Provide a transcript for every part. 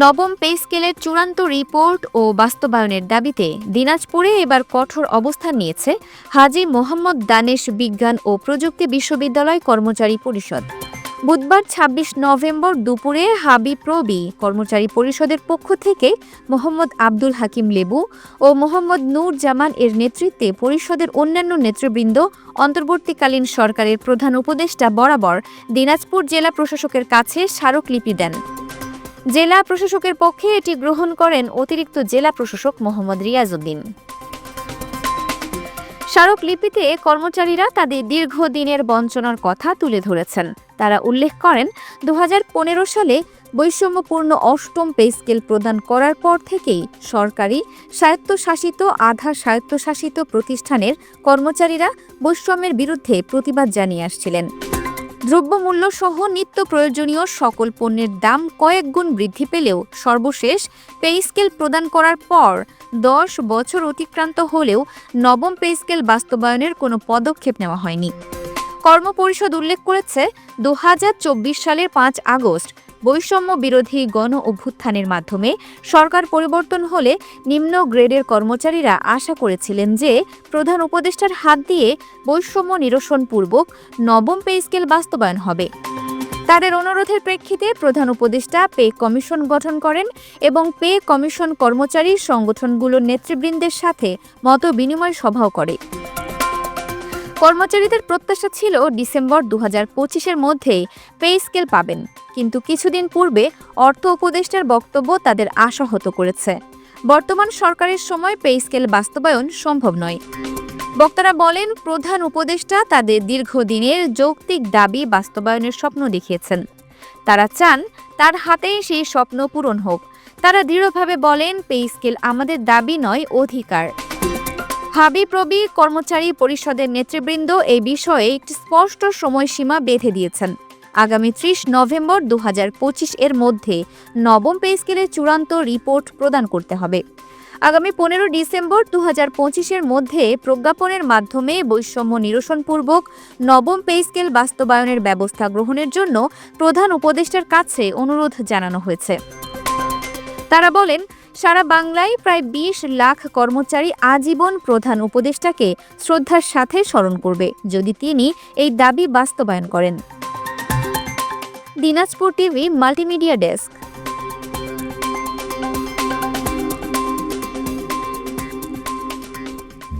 নবম পে স্কেলের চূড়ান্ত রিপোর্ট ও বাস্তবায়নের দাবিতে দিনাজপুরে এবার কঠোর অবস্থান নিয়েছে হাজী মোহাম্মদ দানেশ বিজ্ঞান ও প্রযুক্তি বিশ্ববিদ্যালয় কর্মচারী পরিষদ। বুধবার ২৬ নভেম্বর দুপুরে হাবি প্রবি কর্মচারী পরিষদের পক্ষ থেকে মোহাম্মদ আব্দুল হাকিম লেবু ও মোহাম্মদ নূর জামান এর নেতৃত্বে পরিষদের অন্যান্য নেতৃবৃন্দ, অন্তর্বর্তীকালীন সরকারের প্রধান উপদেষ্টা বরাবর দিনাজপুর জেলা প্রশাসকের কাছে স্মারকলিপি দেন। জেলা প্রশাসকের পক্ষে এটি গ্রহণ করেন অতিরিক্ত জেলা প্রশাসক মোহাম্মদ রিয়াজউদ্দিন। স্মারকলিপিতে কর্মচারীরা তাদের দীর্ঘদিনের বঞ্চনার কথা তুলে ধরেছেন। তারা উল্লেখ করেন দু হাজার পনেরো সালে বৈষম্যপূর্ণ অষ্টম পে স্কেল প্রদান করার পর থেকেই সরকারি স্বায়ত্তশাসিত আধা স্বায়ত্তশাসিত প্রতিষ্ঠানের কর্মচারীরা বৈষম্যের বিরুদ্ধে প্রতিবাদ জানিয়ে আসছিলেন। দ্রব্যমূল্য সহ নিত্য প্রয়োজনীয় সকল পণ্যের দাম কয়েক গুণ বৃদ্ধি পেলেও সর্বশেষ পে স্কেল প্রদান করার পর দশ বছর অতিক্রান্ত হলেও নবম পে স্কেল বাস্তবায়নের কোনো পদক্ষেপ নেওয়া হয়নি। কর্মপরিষদ উল্লেখ করেছে, দু হাজার চব্বিশ সালের পাঁচ আগস্ট বৈষম্য বিরোধী গণ অভ্যুত্থানের মাধ্যমে সরকার পরিবর্তন হলে নিম্ন গ্রেডের কর্মচারীরা আশা করেছিলেন যে প্রধান উপদেষ্টার হাত দিয়ে বৈষম্য নিরসনপূর্বক নবম পে স্কেল বাস্তবায়ন হবে। তাদের অনুরোধের প্রেক্ষিতে প্রধান উপদেষ্টা পে কমিশন গঠন করেন এবং পে কমিশন কর্মচারী সংগঠনগুলোর নেতৃবৃন্দের সাথে মত বিনিময় সভাও করে। কর্মচারীদের প্রত্যাশা ছিল ডিসেম্বর দু হাজার পঁচিশের মধ্যেই পে স্কেল পাবেন, কিন্তু কিছুদিন পূর্বে অর্থ উপদেষ্টার বক্তব্য তাদের আশাহত করেছে। বর্তমান সরকারের সময় পে স্কেল বাস্তবায়ন সম্ভব নয়। বক্তারা বলেন, প্রধান উপদেষ্টা তাদের দীর্ঘদিনের যৌক্তিক দাবি বাস্তবায়নের স্বপ্ন দেখিয়েছেন। তারা চান তার হাতেই সেই স্বপ্ন পূরণ হোক। তারা দৃঢ়ভাবে বলেন, পে স্কেল আমাদের দাবি নয়, অধিকার। হাবিপ্রবি কর্মচারী পরিষদের নেতৃবৃন্দ এই বিষয়ে একটি স্পষ্ট সময়সীমা বেঁধে দিয়েছেন। আগামী ত্রিশ নভেম্বর দু পঁচিশ এর মধ্যে নবম পে স্কেলের চূড়ান্ত রিপোর্ট প্রদান করতে হবে। আগামী পনেরো ডিসেম্বর দু হাজার পঁচিশের মধ্যে প্রজ্ঞাপনের মাধ্যমে বৈষম্য নিরসনপূর্বক নবম পে স্কেল বাস্তবায়নের ব্যবস্থা গ্রহণের জন্য প্রধান উপদেষ্টার কাছে অনুরোধ জানানো হয়েছে। তারা বলেন সারা বাংলায় প্রায় বিশ লাখ কর্মচারী আজীবন প্রধান উপদেষ্টাকে শ্রদ্ধার সাথে স্মরণ করবে, যদি তিনি এই দাবি বাস্তবায়ন করেন। Dinajpur TV multimedia desk.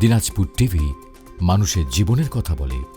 Dinajpur TV মানুষের জীবনের কথা বলে।